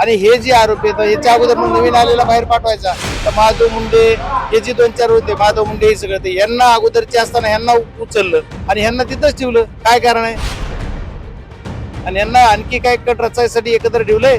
आणि हे जे आरोप आहेत याच्या अगोदर मग नवीन आलेला बाहेर पाठवायचा. तर माधव मुंडे हे जे दोन चार होते माधव मुंडे हे सगळं ते यांना अगोदरचे असताना यांना उचललं आणि यांना तिथंच ठेवलं. काय कारण आहे? आणि यांना आणखी काय कट रचायसाठी एकत्र ठेवलंय?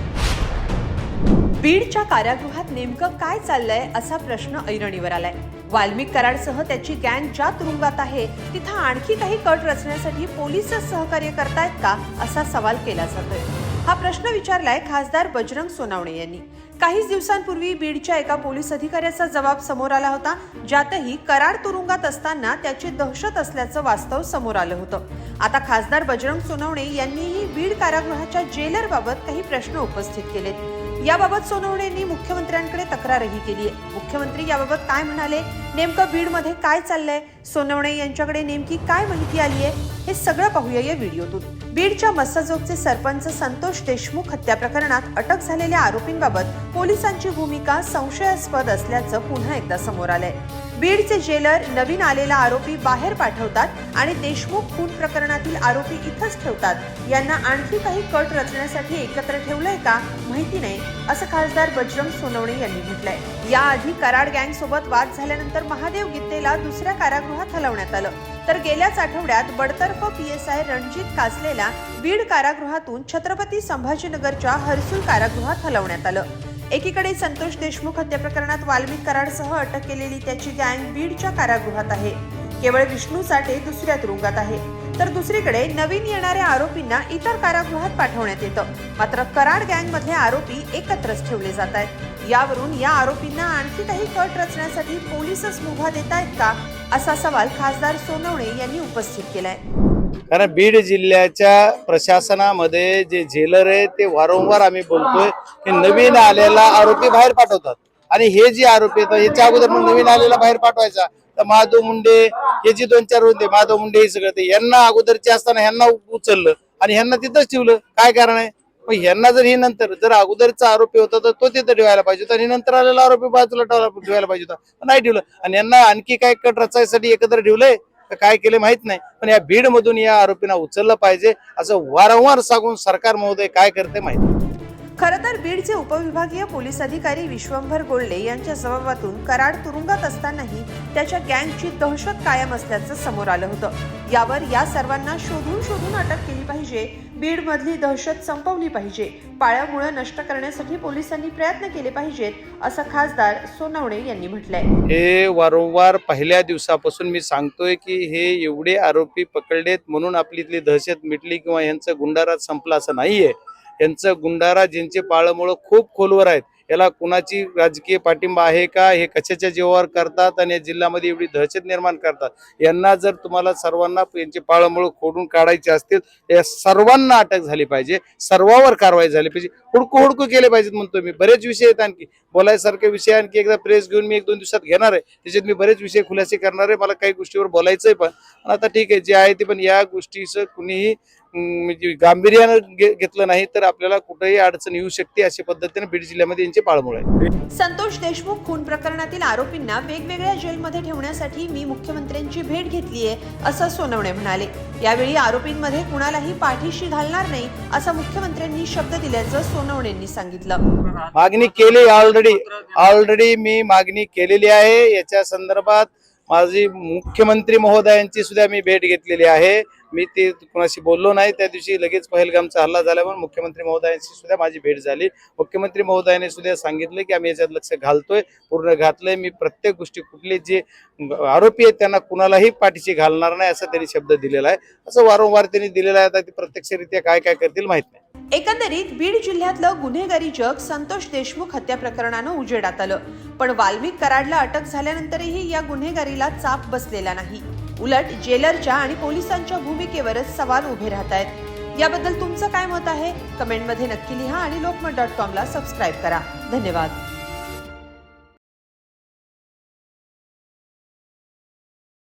बीडच्या कारागृहात नेमकं काय चाललंय असा प्रश्न ऐरणीवर आलाय. वाल्मिक कराडसह त्याची गँग ज्या तुरुंगात आहे तिथं आणखी काही कट रचण्यासाठी पोलीसच सहकार्य करतायत का असा सवाल केला जातोय. हा प्रश्न विचारलाय खासदार बजरंग सोनावणे यांनी. काही दिवसांपूर्वी बीडच्या एका पोलीस अधिकाऱ्याचा जबाब समोर आला होता ज्यातही कराड तुरुंगात असताना त्याची दहशत असल्याचं वास्तव समोर आलं होतं. आता खासदार बजरंग सोनवणे यांनीही बीड कारागृहाच्या जेलर बाबत काही प्रश्न उपस्थित केलेत. याबाबत सोनवणेंनी मुख्यमंत्र्यांकडे तक्रारही केली आहे. मुख्यमंत्री याबाबत काय म्हणाले? नेमकं बीडमध्ये काय चाललंय? सोनवणे यांच्याकडे नेमकी काय माहिती आली आहे हे सगळं पाहूया या व्हिडिओतून. बीडच्या मस्साजोगचे सरपंच संतोष देशमुख हत्या प्रकरणात अटक झालेल्या आरोपींबाबत पोलिसांची भूमिका संशयास्पद असल्याचं पुन्हा एकदा समोर आलंय. बीडचे जेलर नवीन आलेला आरोपी बाहेर पाठवतात आणि देशमुख खून प्रकरणातील आरोपी इथंच ठेवतात. यांना आणखी काही कट रचण्यासाठी एकत्र ठेवलंय का माहिती नाही असं खासदार बजरंग सोनवणे यांनी म्हटलंय. याआधी कराड गँग सोबत वाद झाल्यानंतर महादेव गीतेला दुसऱ्या कारागृहात हलवण्यात आलं. तर गेल्याच आठवड्यात बडतर्फ पीएसआय रणजित कासलेला बीड कारागृहातून छत्रपती संभाजीनगरच्या हर्सुल कारागृहात हलवण्यात आलं. एकीकडे संतोष देशमुख हत्या प्रकरणात वाल्मिक कराडसह अटक केलेली त्याची गँग बीडच्या कारागृहात आहे. केवळ विष्णू साठे दुसऱ्या तुरुंगात आहे. तर दुसरीकडे नवीन येणाऱ्या आरोपींना इतर कारागृहात पाठवण्यात येतं. मात्र कराड गँग मधले आरोपी एकत्रच ठेवले जात आहेत. यावरून या आरोपींना आणखी काही कट रचण्यासाठी पोलीसच मुभा देत आहेत का असा सवाल खासदार सोनवणे यांनी उपस्थित केलाय. कारण बीड जिल्ह्याच्या प्रशासनामध्ये जे जेलर आहे ते वारंवार आम्ही बोलतोय की नवीन आलेला आरोपी बाहेर पाठवतात. आणि हे जे आरोपी आहेत याच्या अगोदर नवीन आलेला बाहेर पाठवायचा. तर माधव मुंडे हे जे दोन चार होते माधव मुंडे हे सगळं ते यांना अगोदरचे असताना ह्यांना उचललं आणि ह्यांना तिथंच ठेवलं. काय कारण आहे? मग ह्यांना जर हे नंतर जर अगोदरचा आरोपी होता तर तो तिथं ठेवायला पाहिजे होता आणि नंतर आलेला आरोपी बाजूला ठेवायला पाहिजे होता. नाही ठेवलं. आणि यांना आणखी काय कट रचायसाठी एकत्र ठेवलंय? तर काय केले माहीत नाही पण या बीड मधून या आरोपींना उचललं पाहिजे असं वारंवार सांगून सरकार महोदय काय करते माहीत नाही. खरं तर बीडचे उपविभागीय पोलीस अधिकारी विश्वंभर गोल्डे यांच्या जबाबातून कराड तुरुंगात असतानाही त्याच्या गँगची दहशत कायम असल्याचं समोर आलं होतं. यावर या सर्वांना शोधून शोधून अटक केली पाहिजे. बीड मधली दहशत संपवली पाहिजे. पाळ्यामुळं नष्ट करण्यासाठी पोलिसांनी प्रयत्न केले पाहिजेत असं खासदार सोनवणे यांनी म्हटलंय. हे वारंवार पहिल्या दिवसापासून मी सांगतोय की हे एवढे आरोपी पकडलेत म्हणून आपली इथली दहशत मिटली किंवा यांचं गुंडारात संपला असं नाहीये. यांचं गुंडारा ज्यांचे पाळमुळं खूप खोलवर आहेत याला कुणाची राजकीय पाठिंबा आहे का? हे कशाच्या जीवावर करतात आणि या जिल्ह्यामध्ये एवढी दहशत निर्माण करतात? यांना जर तुम्हाला सर्वांना यांचे पाळमुळं खोडून काढायचे असतील या सर्वांना अटक झाली पाहिजे. सर्वावर कारवाई झाली पाहिजे. हुडकू हुडकू केले पाहिजेत म्हणतो मी. बरेच विषय आहेत आणखी. बोलायसारखे विषय आणखी एकदा प्रेस घेऊन मी एक दोन दिवसात घेणार आहे. त्याच्यात मी बरेच विषय खुलासे करणार आहे. मला काही गोष्टीवर बोलायचंय पण. आता ठीक आहे जे आहे ते पण या गोष्टीचं कुणीही म्हणजे गांभीर्यानं घेतलं नाही तर आपल्याला कुठेही अडचण येऊ शकते अशा पद्धतीने बीड जिल्ह्यामध्ये यांचे पाळमुळ आहे. संतोष देशमुख खून प्रकरणातील आरोपींना वेगवेगळ्या जेलमध्ये ठेवण्यासाठी मी मुख्यमंत्र्यांची भेट घेतली आहे असं सोनवणे म्हणाले. यावेळी आरोपींमध्ये कुणालाही पाठीशी घालणार नाही असं मुख्यमंत्र्यांनी शब्द दिल्याचं सोनवणेंनी सांगितलं. मागणी केली ऑलरेडी ऑलरेडी मी मागणी केलेली आहे. याच्या संदर्भात माझी मुख्यमंत्री महोदयांची सुद्धा मी भेट घेतलेली आहे. मी ते कोणाशी बोललो नाही. त्या दिवशी लगेच पहलगामचा हल्ला झाल्यामुळे मुख्यमंत्री महोदयांशी सुद्धा माझी भेट झाली. मुख्यमंत्री महोदयाने सुद्धा सांगितलं की आम्ही याच्यात लक्ष घालतोय पूर्ण घातलंय. मी प्रत्येक गोष्टी कुठले जे आरोपी आहेत त्यांना कुणालाही पाठीशी घालणार नाही असा त्यांनी शब्द दिलेला आहे. असं वारंवार त्यांनी दिलेला आहे. आता ते प्रत्यक्षरित्या काय काय करतील माहीत नाही. एकंदरीत बीड जिल्ह्यातलं गुन्हेगारी जग संतोष देशमुख हत्या प्रकरणानं उजेडात आलं. पण वाल्मिक कराडला अटक झाल्यानंतरही या गुन्हेगारीला चाप बसलेला नाही. उलट जेलरच्या आणि पोलिसांच्या भूमिकेवरच सवाल उभे राहत आहेत याबद्दल तुमचं काय मत आहे? कमेंटमध्ये नक्की लिहा आणि लोकमत डॉट कॉमला सबस्क्राईब करा. धन्यवाद.